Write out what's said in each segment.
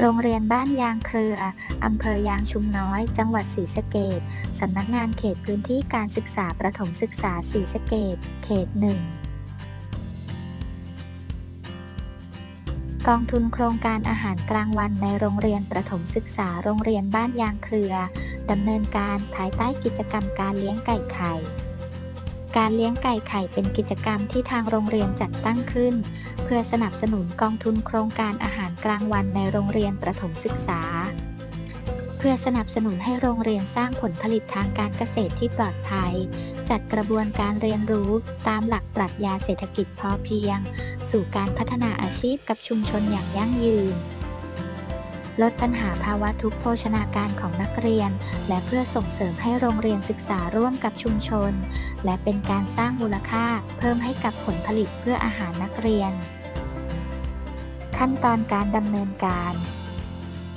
โรงเรียนบ้านยางเครือ อำเภอยางชุมน้อย จังหวัดศรีสะเกษสำนักงานเขตพื้นที่การศึกษาประถมศึกษาศรีสะเกษเขตหนึ่งกองทุนโครงการอาหารกลางวันในโรงเรียนประถมศึกษาโรงเรียนบ้านยางเครือ ดำเนินการภายใต้กิจกรรมการเลี้ยงไก่ไข่ การเลี้ยงไก่ไข่เป็นกิจกรรมที่ทางโรงเรียนจัดตั้งขึ้น เพื่อสนับสนุนกองทุนโครงการอาหารกลางวันในโรงเรียนประถมศึกษา เพื่อสนับสนุนให้โรงเรียนสร้างผลผลิตทางการเกษตรที่ปลอดภัย จัดกระบวนการเรียนรู้ตามหลักปรัชญาเศรษฐกิจพอเพียง สู่การพัฒนาอาชีพกับชุมชนอย่างยั่งยืน ลดปัญหาภาวะทุกโภชนาการของนักเรียน และเพื่อส่งเสริมให้โรงเรียนศึกษาร่วมกับชุมชน และเป็นการสร้างมูลค่าเพิ่มให้กับผลผลิตเพื่ออาหารนักเรียน ขั้นตอนการดำเนินการ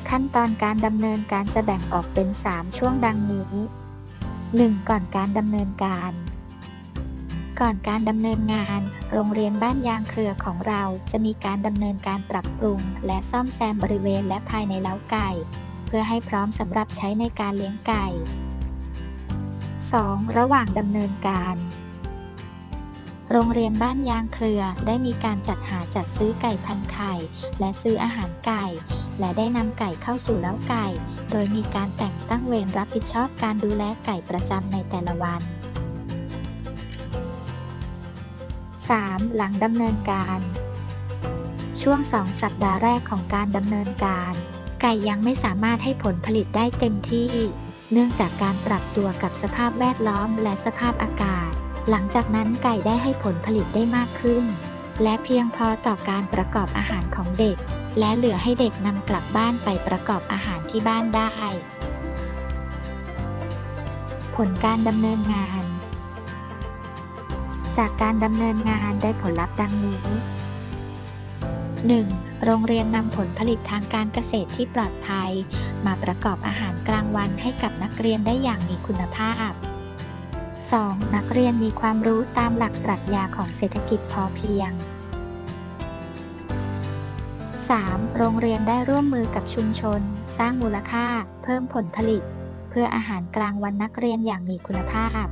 ขั้นตอนการดำเนินการจะแบ่งออกเป็น 3 ช่วงดังนี้ 1. ก่อนการดำเนินการ ก่อนการดำเนินงาน โรงเรียนบ้านยางเครือของเราจะมีการดำเนินการปรับปรุง และซ่อมแซมบริเวณและภายในเล้าไก่ เพื่อให้พร้อมสำหรับใช้ในการเลี้ยงไก่ 2. ระหว่างดำเนินการ โรงเรียนบ้านยางเครือได้มีการจัดหาจัดซื้อไก่พันไข่ และซื้ออาหารไก่ และได้นำไก่เข้าสู่เล้าไก่ โดยมีการแต่งตั้งเวรรับผิดชอบการดูแลไก่ประจำในแต่ละวัน 3. หลังดำเนินการ ช่วง 2 สัปดาห์แรกของการดำเนินการ ไก่ยังไม่สามารถให้ผลผลิตได้เต็มที่ เนื่องจากการปรับตัวกับสภาพแวดล้อมและสภาพอากาศ หลังจากนั้นไก่ได้ให้ผลผลิตได้มากขึ้น และเพียงพอต่อการประกอบอาหารของเด็ก และเหลือให้เด็กนำกลับบ้านไปประกอบอาหารที่บ้านได้ ผลการดำเนินงาน จากการดำเนินงานได้ผลลัพธ์ดังนี้ 1. โรงเรียนนำผลผลิตทางการเกษตรที่ปลอดภัย มาประกอบอาหารกลางวันให้กับนักเรียนได้อย่างมีคุณภาพ 2. นักเรียนมีความรู้ตามหลักปรัชญาของเศรษฐกิจพอเพียง 3. โรงเรียนได้ร่วมมือกับชุมชน สร้างมูลค่า เพิ่มผลผลิต เพื่ออาหารกลางวันนักเรียนอย่างมีคุณภาพ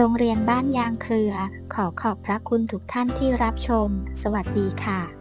โรงเรียนบ้านยางเครือ ขอขอบพระคุณทุกท่านที่รับชม สวัสดีค่ะ